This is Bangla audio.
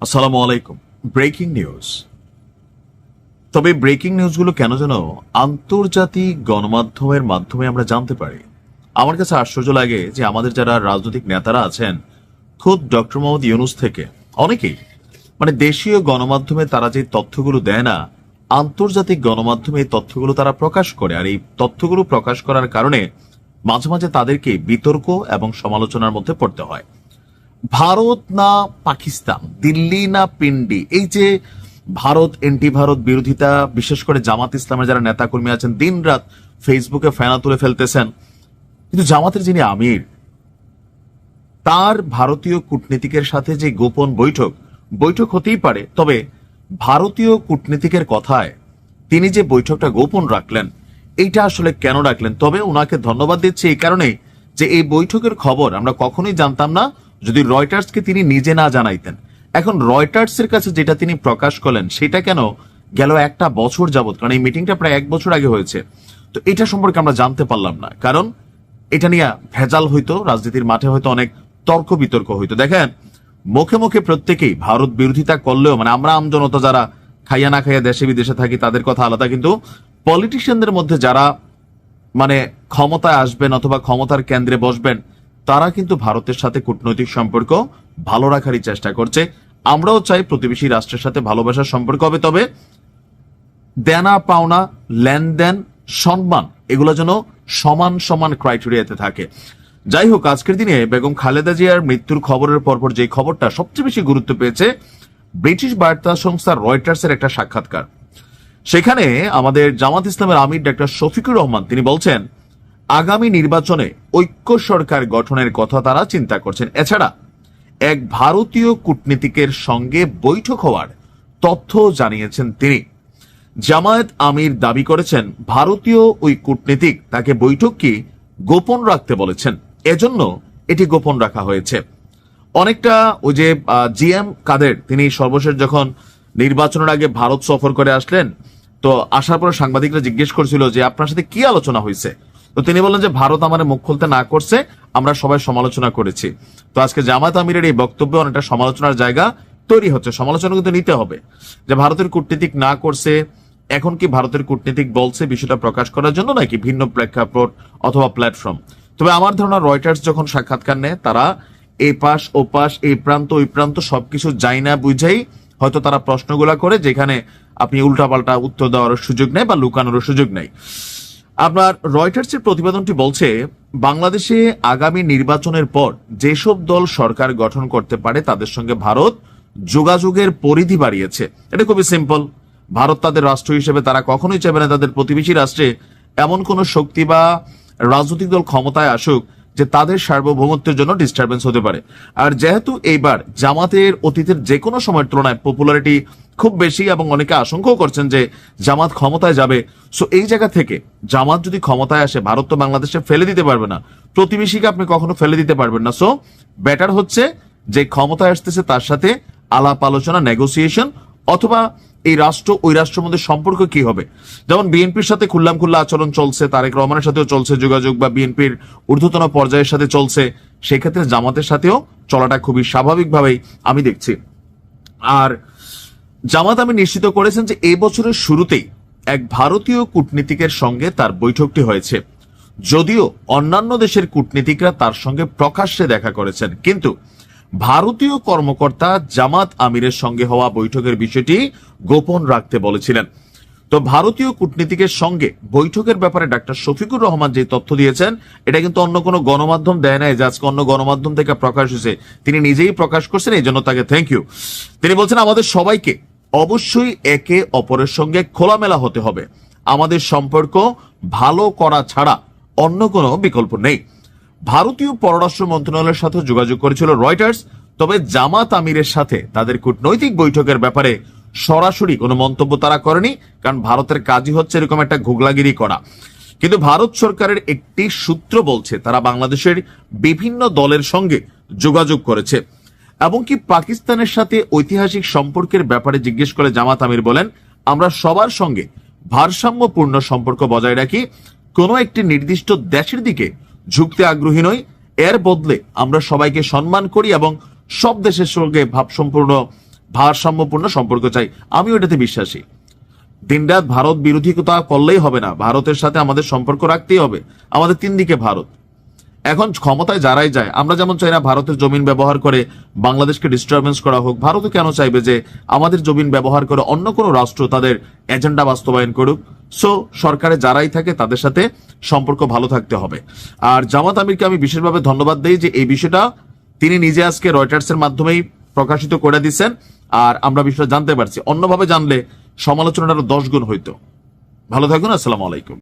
আসসালামু আলাইকুম। Breaking news. তবে ব্রেকিং নিউজগুলো কেন যেন আন্তর্জাতিক গণমাধ্যমের মাধ্যমে আমরা জানতে পারি। আমার কাছে আশ্চর্য লাগে যে আমাদের যারা রাজনৈতিক নেতারা আছেন, খুদ ডক্টর মোহাম্মদ ইউনুস থেকে অনেকেই মানে দেশীয় গণমাধ্যমে তারা যে তথ্যগুলো দেয় না, আন্তর্জাতিক গণমাধ্যমে এই তথ্যগুলো তারা প্রকাশ করে আর এই তথ্যগুলো প্রকাশ করার কারণে মাঝে মাঝে তাদেরকে বিতর্ক এবং সমালোচনার মধ্যে পড়তে হয়। ভারত না পাকিস্তান, দিল্লি না পিন্ডি, এই যে ভারত এন্টি ভারত বিরোধিতা, বিশেষ করে জামাত ইসলামের যারা নেতাকর্মী আছেন দিন রাত ফেসবুকে ফেনা তুলে ফেলতেছেন। কিন্তু জামাতের যিনি আমির, তার ভারতীয় কূটনীতিকের সাথে যে গোপন বৈঠক বৈঠক হতেই পারে, তবে ভারতীয় কূটনীতিকের কথায় তিনি যে বৈঠকটা গোপন রাখলেন, এইটা আসলে কেন রাখলেন? তবে ওনাকে ধন্যবাদ দিচ্ছি এই কারণে যে এই বৈঠকের খবর আমরা কখনোই জানতাম না। যদি রয়টার্সকে তিনি নিজে না জানাইতেন, এখন রয়টার্সের কাছে যেটা তিনি প্রকাশ করলেন, সেটা কেন গেল একটা বছর যাবত কারণ এই মিটিংটা প্রায় এক বছর আগে হয়েছে। তো এটা সম্পর্কে আমরা জানতে পারলাম না। কারণ এটা নিয়ে ভেজাল হইতো, রাজনীতির মাঠে হয়তো অনেক তর্ক বিতর্ক হইতো। দেখেন, মুখে মুখে প্রত্যেকেই ভারত বিরোধিতা করলেও মানে আমরা আমজনতা যারা খাইয়া না খাইয়া দেশে বিদেশে থাকি, তাদের কথা আলাদা, কিন্তু পলিটিশিয়ানদের মধ্যে যারা মানে ক্ষমতায় আসবেন অথবা ক্ষমতার কেন্দ্রে বসবেন তারা কিন্তু ভারতের সাথে কূটনৈতিক সম্পর্ক ভালো রাখারই চেষ্টা করছে। আমরাও চাই প্রতিবেশী রাষ্ট্রের সাথে ভালোবাসার সম্পর্ক হবে, তবে দেনা, পাওনা, লেনদেন, সম্মান, এগুলো যেন সমান সমান ক্রাইটেরিয়াতে থাকে। যাই হোক, আজকের দিনে বেগম খালেদা জিয়ার মৃত্যুর খবরের পরপর যে খবরটা সবচেয়ে বেশি গুরুত্ব পেয়েছে, ব্রিটিশ বার্তা সংস্থা রয়টার্সের একটা সাক্ষাৎকার। সেখানে আমাদের জামাত ইসলামের আমির ডাক্তার শফিকুর রহমান, তিনি বলছেন আগামী নির্বাচনে ঐক্য সরকার গঠনের কথা তারা চিন্তা করছেন। এছাড়া, এক ভারতীয় কূটনীতিকের সঙ্গে বৈঠক হওয়ার তথ্য জানিয়েছেন তিনি। জামায়াত আমির দাবি করেছেন, ভারতীয় ওই কূটনীতিক তাকে বৈঠককে গোপন রাখতে বলেছেন। এজন্য এটি গোপন রাখা হয়েছে। অনেকটা ওই যে জিএম কাদের, তিনি সর্বশেষ যখন নির্বাচনের আগে ভারত সফর করে আসলেন, তো আসার পর সাংবাদিকরা জিজ্ঞেস করছিল যে আপনার সাথে কি আলোচনা হয়েছে? তো তিনি বললেন যে, ভারত আমার মুখ খুলতে না করছে, আমরা সবাই সমালোচনা করেছি। তো আজকে জামাত আমিরের এই বক্তব্য অনেকটা সমালোচনার জায়গা তৈরি হচ্ছে। সমালোচনা কিন্তু নিতে হবে যে, ভারতের কূটনীতিক না করছে, এখন কি ভারতের কূটনীতিক বলছে বিষয়টা প্রকাশ করার জন্য নাকি ভিন্ন প্রেক্ষাপট অথবা প্ল্যাটফর্ম তবে আমার ধারণা রয়টার্স যখন সাক্ষাৎকার নেয়, তারা এই পাশ, ও এই প্রান্ত, ওই প্রান্ত সবকিছু যাই না বুঝেই হয়তো তারা প্রশ্নগুলা করে, যেখানে আপনি উল্টাপাল্টা উত্তর দেওয়ার সুযোগ নেই বা লুকানোর সুযোগ নেই। আপনার রয়টার্সের প্রতিবেদনটি বলছে, বাংলাদেশে আগামী নির্বাচনের পর যেসব দল সরকার গঠন করতে পারে তাদের সঙ্গে ভারত যোগাযোগের পরিধি বাড়িয়েছে। এটা খুবই সিম্পল ভারত তাদের রাষ্ট্র হিসেবে তারা কখনোই চাইবে না তাদের প্রতিবেশী রাষ্ট্রে এমন কোন শক্তি বা রাজনৈতিক দল ক্ষমতায় আসুক যে তাদের সার্বভৌমত্বের জন্য ডিস্টারবেন্স হতে পারে। আর যেহেতু এইবার জামাতের অতীতের যে কোনো সময়ের তুলনায় পপুলারিটি খুব বেশি এবং অনেকে আশঙ্কাও করছেন যে জামাত ক্ষমতায় যাবে সো এই জায়গা থেকে জামাত যদি ক্ষমতায় আসে, ভারত তো বাংলাদেশে ফেলে দিতে পারবে না। প্রতিবেশীকে আপনি কখনো ফেলে দিতে পারবেন না। সো বেটার হচ্ছে যে ক্ষমতায় আসতেছে তার সাথে আলাপ আলোচনা নেগোসিয়েশন অথবা এই রাষ্ট্র, ওই রাষ্ট্রের মধ্যে সম্পর্ক কি হবে? যেমন বিএনপির সাথে খুল্লাম খুল্লা আচরণ চলছে, তারেক রহমানের সাথেও চলছে যোগাযোগ বা বিএনপির ঊর্ধ্বতন পর্যায়ের সাথে চলছে সেই ক্ষেত্রে জামাতের সাথেও চলাটা খুবই স্বাভাবিকভাবেই আমি দেখছি। আর জামাত আমি নিশ্চিত করেছেন যে এই বছরের শুরুতেই এক ভারতীয় কূটনীতিকের সঙ্গে তার বৈঠকটি হয়েছে। যদিও অন্যান্য দেশের কূটনীতিকরা তার সঙ্গে প্রকাশ্যে দেখা করেছেন, কিন্তু ভারতীয় কর্মকর্তা জামাত আমিরের সঙ্গে হওয়া বৈঠকের বিষয়টি গোপন রাখতে বলেছিলেন। তো ভারতীয় কূটনীতিকের সঙ্গে বৈঠকের ব্যাপারে ডাক্তার শফিকুর রহমান যে তথ্য দিয়েছেন, এটা কিন্তু অন্য কোনো গণমাধ্যম দেয় নাই, যে আজকে অন্য গণমাধ্যম থেকে প্রকাশ হয়েছে। তিনি নিজেই প্রকাশ করছেন, এই জন্য তাকে থ্যাংক ইউ তিনি বলছেন, আমাদের সবাইকে অবশ্যই একে অপরের সঙ্গে খোলামেলা হতে হবে। আমাদের সম্পর্ক ভালো করা ছাড়া অন্য কোনো বিকল্প নেই। ভারতীয় পররাষ্ট্র মন্ত্রণালয়ের সাথে যোগাযোগ করেছিল রয়টার্স, তবে জামাত আমিরের সাথে তাদের কূটনৈতিক বৈঠকের ব্যাপারে সরাসরি কোনো মন্তব্য তারা করেনি, কারণ ভারতের কাজই হচ্ছে এরকম একটা ঘুগলাগিরি করা। কিন্তু ভারত সরকারের একটি সূত্র বলছে, তারা বাংলাদেশের বিভিন্ন দলের সঙ্গে যোগাযোগ করেছে। এমনকি পাকিস্তানের সাথে ঐতিহাসিক সম্পর্কের ব্যাপারে জিজ্ঞেস করে জামাত আমির বলেন, আমরা সবার সঙ্গে ভারসাম্যপূর্ণ সম্পর্ক বজায় রাখি, কোনো একটি নির্দিষ্ট দেশের দিকে ঝুঁকতে আগ্রহী নই। এর বদলে আমরা সবাইকে সম্মান করি এবং সব দেশের সঙ্গে ভাবসম্পূর্ণ ভারসাম্যপূর্ণ সম্পর্ক চাই। আমিও এটাতে বিশ্বাসী। দিনরাত ভারত বিরোধিতা করলেই হবে না। ভারতের সাথে আমাদের সম্পর্ক রাখতেই হবে। আমাদের তিন দিকে ভারত। এখন ক্ষমতায় যারাই যায়, আমরা যেমন চাই না ভারতের জমিন ব্যবহার করে বাংলাদেশকে ডিস্টারবেন্স করা হোক, ভারতও কেন চাইবে যে আমাদের জমিন ব্যবহার করে অন্য কোনো রাষ্ট্র তাদের এজেন্ডা বাস্তবায়ন করুক? সো সরকারে যারাই থাকে তাদের সাথে সম্পর্ক ভালো থাকতে হবে। আর জামাত আমিরকে আমি বিশেষভাবে ধন্যবাদ দিই যে এই বিষয়টা তিনি নিজে আজকে রয়টার্সের মাধ্যমেই প্রকাশিত করে দিচ্ছেন। আর আমরা বিষয়টা জানতে পারছি। অন্যভাবে জানলে সমালোচনাটা দশ গুণ হইতো। ভালো থাকুন, আসসালামু আলাইকুম।